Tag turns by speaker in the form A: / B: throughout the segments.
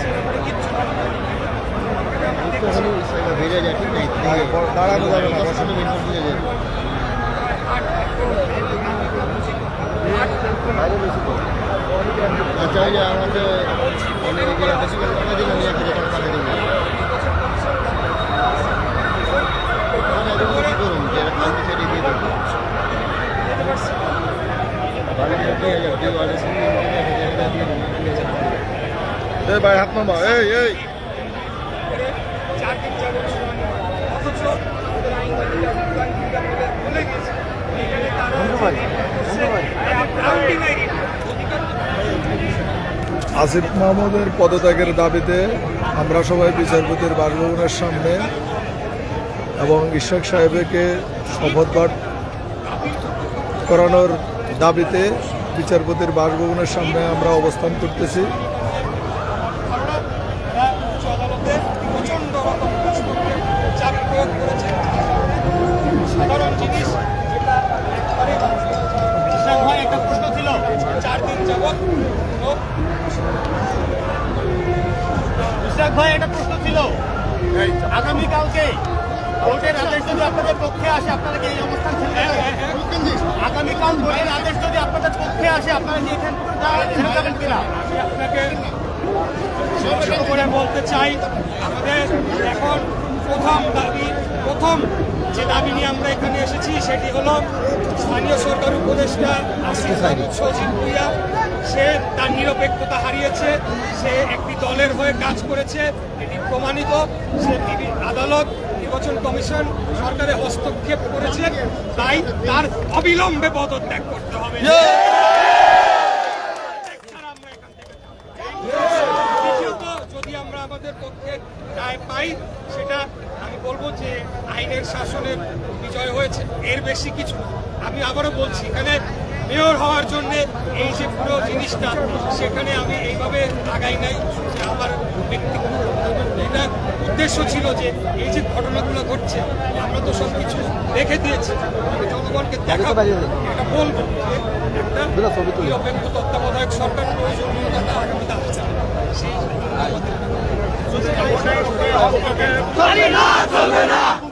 A: সে ব্যাপারে কিচ্ছু করার নেই।
B: দাঁড়ানো যাবে না সাথে মেনটেন করে আচ্ছা যে আমাকে অনেক বেশি করে টাকা দিলাম এক হাজার টাকা মানে এরকম কি করুন যে কালকে ছেড়ে দিয়ে দেবো ভাই হাত মারবা এই এই
A: চার
C: আসিফ মাহমুদের পদত্যাগের দাবিতে আমরা সবাই বিচারপতির বাসভবনের সামনে এবং ইশাক সাহেবকে শপথপাঠ করানোর দাবিতে বিচারপতির বাসভবনের সামনে আমরা অবস্থান করতেছি
A: ধারণা, এরা উচ্চ আদালতে প্রচণ্ড রকম প্রশ্নকে চাপ প্রয়োগ করেছে। সাধারণ জিনিস যেটা একেবারে ইসলাম ভাই একটা প্রশ্ন ছিল চার
D: ইশরাক ভাই একটা প্রশ্ন ছিল। আগামীকালকে ভোটের আদেশ যদি আপনাদের পক্ষে আসে আপনারা কি এই অবস্থান ছেড়ে
A: হ্যাঁ,
D: আগামীকাল ভোটের আদেশ যদি আপনাদের পক্ষে আসে আপনারা কি এখান ছেড়ে যাবেন কিনা?
A: আমি আপনাকে করে বলতে চাই আমাদের এখন প্রথম দাবি প্রথম যে দাবি নিয়ে আমরা এখানে এসেছি সেটি হলো স্থানীয় সরকার উপদেষ্টা আসিফ ভুইয়া সে তার নিরপেক্ষতা হারিয়েছে সে একটি দলের হয়ে কাজ করেছে এটি প্রমাণিত সে আদালত নির্বাচন কমিশন সরকারে হস্তক্ষেপ করেছে তাই তার অবিলম্বে পদত্যাগ করতে হবে। যদি আমরা আমাদের পক্ষে রায় পাই সেটা বলব যে আইনের শাসনের বিজয় হয়েছে। এর বেশি কিছু আমি আবারও বলছি এখানে মেয়র হওয়ার জন্য এই যে পুরো জিনিসটা সেখানে আমি এইভাবে আগাই নাই। যে আমার ব্যক্তিগত এটা উদ্দেশ্য ছিল যে এই যে ঘটনাগুলো ঘটছে আমরা তো সব কিছু দেখে দিয়েছি। আমি জনগণকে দেখাবো এটা বলব একটা নিরপেক্ষ তত্ত্বাবধায়ক সরকার প্রয়োজনীয়তা আগামীতে আসছে সেই সেটা অন্যায়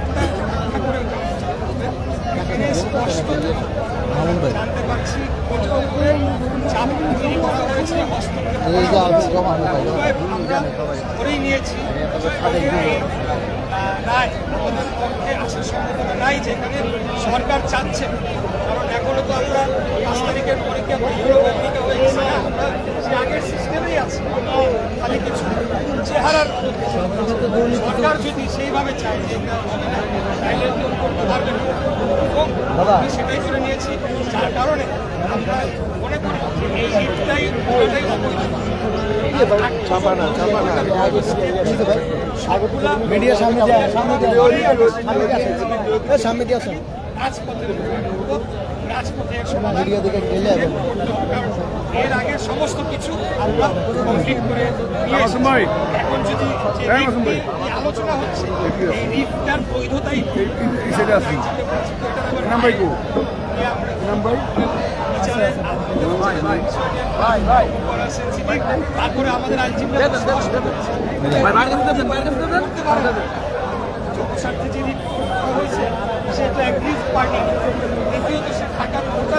A: এখানে স্পষ্ট জানতে পারছি চাপ তৈরি করা হয়েছে আমরা ধরেই নিয়েছি রায় আমাদের পক্ষে আসার সম্ভাবনা নাই যেখানে সরকার চাচ্ছে কারণ এখনও তো আমরা পাঁচ তারিখের পরীক্ষা পরীক্ষা হয়ে গেছে আমরা সে আগের সিস্টেমে সরকারই আছে খালি কিছু চেহারার সরকার যদি সেইভাবে চায় যে করতে পারবে না। আমি সেটাই করে নিয়েছি যার কারণে আমরা মনে করি যে এই ঈদটাই পুরোটাই অবৈধ মিডিয়া সামনে সামনে
C: দিয়ে আসেন
A: এর আগে সমস্ত কিছু আমরা কমপ্লিট করে নিয়ে এসেছি এখন যদি আলোচনা হচ্ছে এই রিটটার বৈধতাই
B: নাম্বার নাম্বার
A: তারপরে আমাদের আইনজীবীরা যে হয়েছে সেটা এক পার্টি।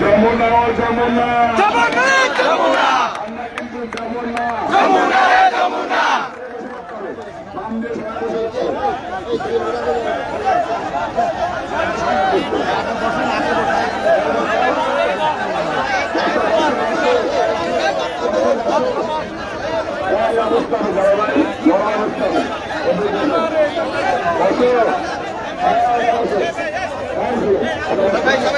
E: যমুনা যমুনা যমুনা যমুনা আমরা কিন্তু যমুনা যমুনা রে যমুনা Thank you.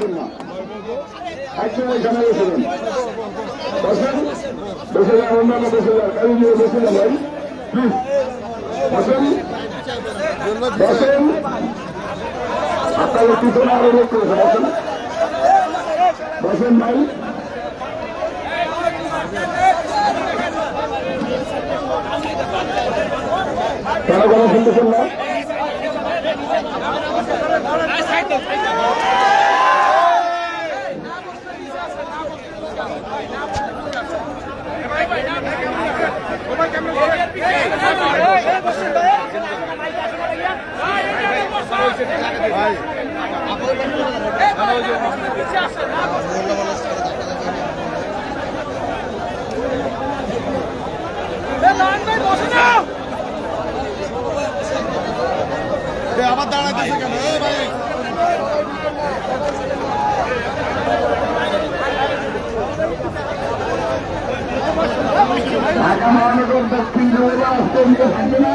E: পারবেন না। একদম এখানে বসে যান বসেন, বসে যান অন্যান্য বসে যান। কাজে নিয়ে ভাই।
C: আবার দাঁড়াইতেছে কেন ভাই
E: ঢাকা মহানগর দক্ষিণ জেলা আস্তমিত থাকবে না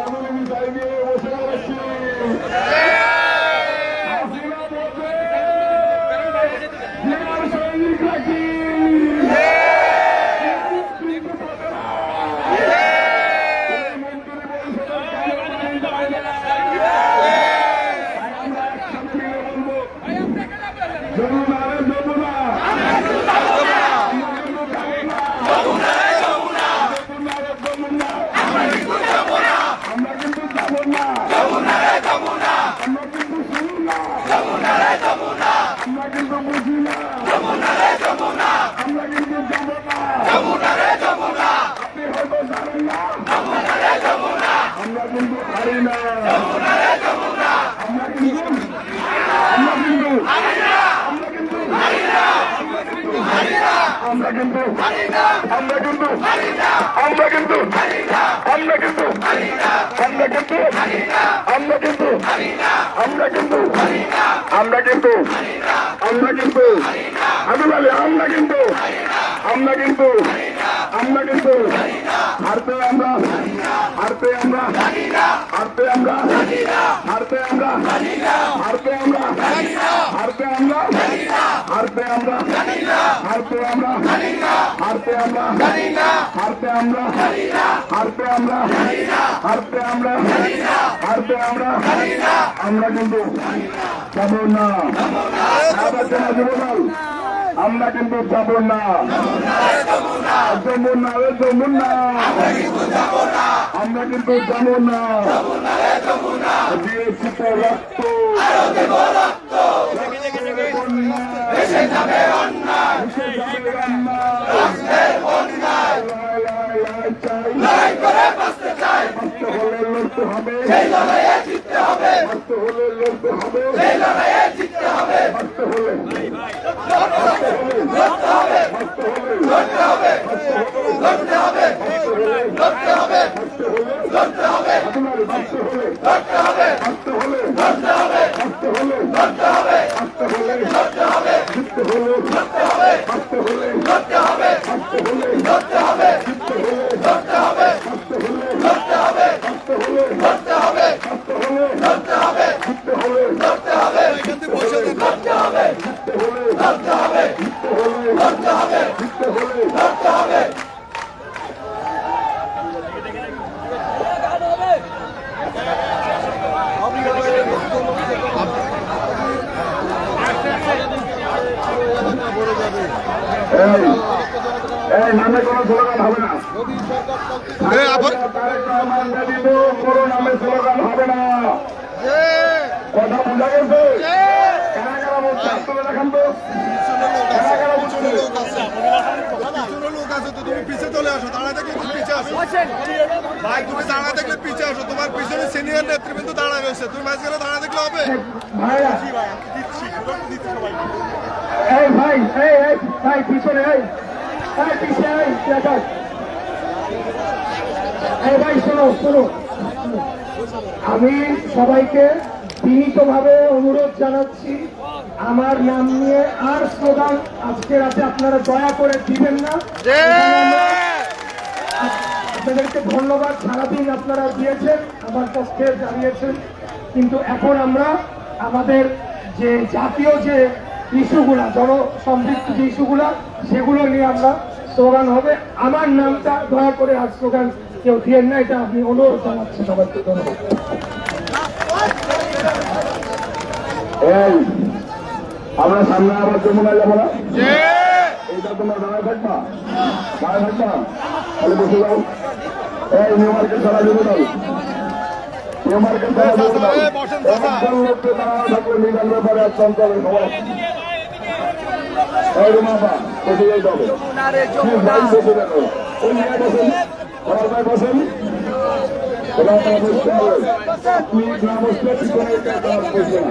E: অবলম্বী চাইবে বসে রয়েছি হাসিনা বলবে, "জিয়ার সৈনিক রাখি যমুনা রে যমুনা আমরা কিন্তু যাব না আমরা কিন্তু শুনি না আমরা কিন্তু বুঝি না আমরা কিন্তু যাব না আপনি হয়তো জানেন না আমরা কিন্তু হারি না আমরা কিন্তু আমরা কিন্তু আমরা কিন্তু আমরা কিন্তু আমরা কিন্তু আমরা কিন্তু আমরা কিন্তু আমরা কিন্তু আমরা কিন্তু আমরা কিন্তু আমরা কিন্তু আমরা কিন্তু আমি বলি আমরা জানি না হারতে আমরা জানি না হারতে আমরা জানি না হারতে আমরা জানি না হারতে আমরা জানি না হারতে আমরা জানি না হারতে আমরা জানি না আমরা কিন্তু যাব না যাব না যুবদল আমরা কিন্তু যাব না যাব না যমুনা রে যমুনা আমরা কিন্তু যাব না দিয়েছি তো রক্ত দেশে যাবে অন্যায় দেশে যাবে অন্যায় লড়াই, লড়াই, লড়াই চাই। বাঁচতে হলে লড়তে হবে বাঁচতে হলে লড়তে হবে বাঁচতে হলে এই এই নামে কোনো স্লোগান হবে না কোনো নামে স্লোগান হবে না কথা বোঝা গেছে কারা কারা বলছে হাত দেখান তো বলছে
B: পিছনে লোক আছে তো তুমি পিছে চলে আসো দাঁড়ায় থাকলে তুমি পিছে আসো। ভাই তুমি থাকলে পিছে আসো তোমার পিছনে সিনিয়র নেতৃবৃন্দ দাঁড়ায় রয়েছে। তুমি মাঝখানে থাকলে হবে?
E: এই ভাই এই এই ভাই পিছনে এই পিছনে এই দেখা এই ভাই শোনো শোনো। আমি সবাইকে বিনীতভাবে অনুরোধ জানাচ্ছি। আমার নাম নিয়ে আর স্লোগান আজকে রাতে আপনারা দয়া করে দিবেন না। আপনাদেরকে ধন্যবাদ সারাদিন আপনারা দিয়েছেন আমার পক্ষে জানিয়েছেন কিন্তু এখন আমরা আমাদের যে জাতীয় যে ইস্যুগুলা জনসমৃদ্ধ যে ইস্যুগুলা সেগুলো নিয়ে আমরা স্লোগান হবে। আমার নামটা দয়া করে আর স্লোগান কেউ দিয়েন না এটা আপনি অনুরোধ জানাচ্ছি সবাইকে। ধন্যবাদ। আমরা সামনে আবার যমুনা যাব না? এইটা তোমরা দাঁড়ায় থাকবা? দাঁড়ায় থাকবা? তাহলে বসে যাও। এই নিউ মার্কেট সারা যাবে দাও নিউ মার্কেট সারা যাবে দাও একজন লোককে দাঁড়ানো থাকলে নিগান ব্যাপারে খবর। এই রুমাপা বসে যাই যাবে ভাই বসে দেখো ওই নিয়ে বসেন। আমার ভাই বসেন। আপনি না বসলে পিছনে বসবে না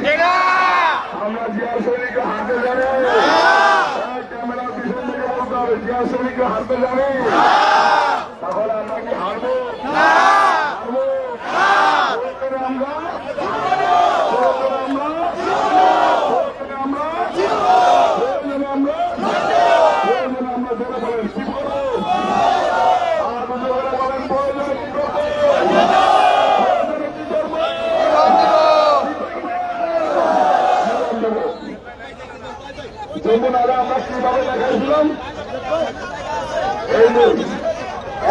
E: আমরা জিয়া সৈনিকের হারতে জানি ক্যামেরা পিছন তাহলে আমরা কি হারবো? হারবো। আমরা প্রয়োজনে আমরা প্রয়োজনে আমরা প্রয়োজনে আমরা প্রয়োজনে আমরা জোরে বলেন কি করব আর জোরে বলেন প্রয়োজনে কি করব প্রয়োজনে কি করব যমুনারে আমরা কীভাবে দেখাইছিলাম এই যে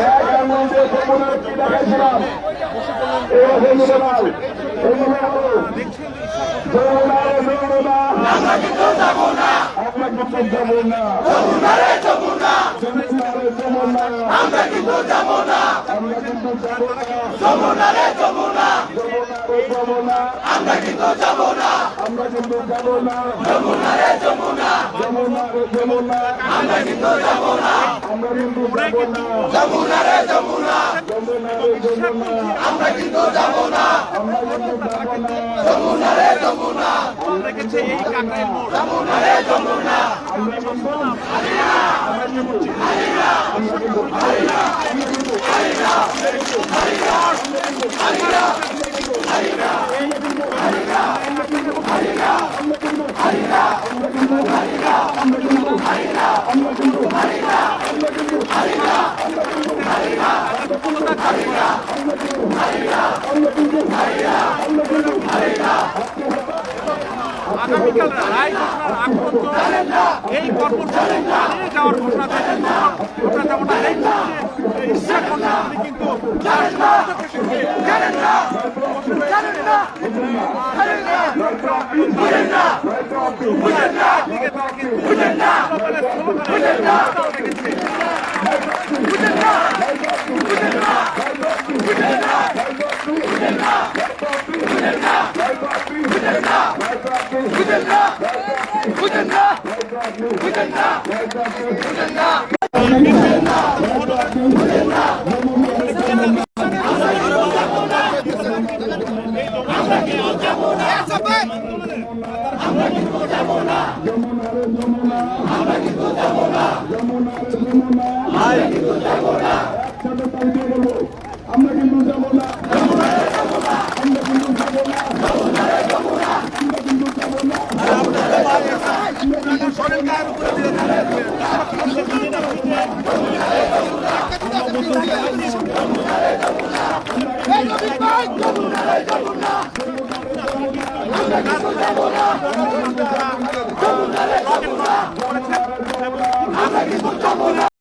E: এক আনন্দে যমুনার কি দেখাইছিলাম এরকম যমুনার এইভাবে হলো যমুনারে যমুনা আমরা কিন্তু যাব না আমরা কিন্তু যাব না যমুনারে যমুনা যমুনারে যমুনা আমরা কিন্তু যাব না আমরা কিন্তু যাব না যমুনা যমুনারে যমুনা আমরা কিন্তু যাব না
F: আমরা কিন্তু যাব না যমুনা রে যমুনা যমুনা রে যমুনা আমরা কিন্তু যাব না আমরা কিন্তু যাব না যমুনা রে যমুনা যমুনা রে যমুনা আমরা কিন্তু যাব না আমরা কিন্তু যাব না যমুনা রে যমুনা
E: রেখেছে এই কাকরাইল মোড়
F: যমুনা রে যমুনা আমরা কিন্তু আমরা কিন্তু আমরা কিন্তু আমরা কিন্তু
E: আগামীকাল রায় ঘোষণার আগ পর্যন্ত এই কর্মসূচি যাওয়ার ঘোষণা দিয়েছেন ঘোষণা দেব কিন্তু তার সমর্থকের সঙ্গে একদিকে তারা কিন্তু স্লোগানে
F: aquí escuchamos nada.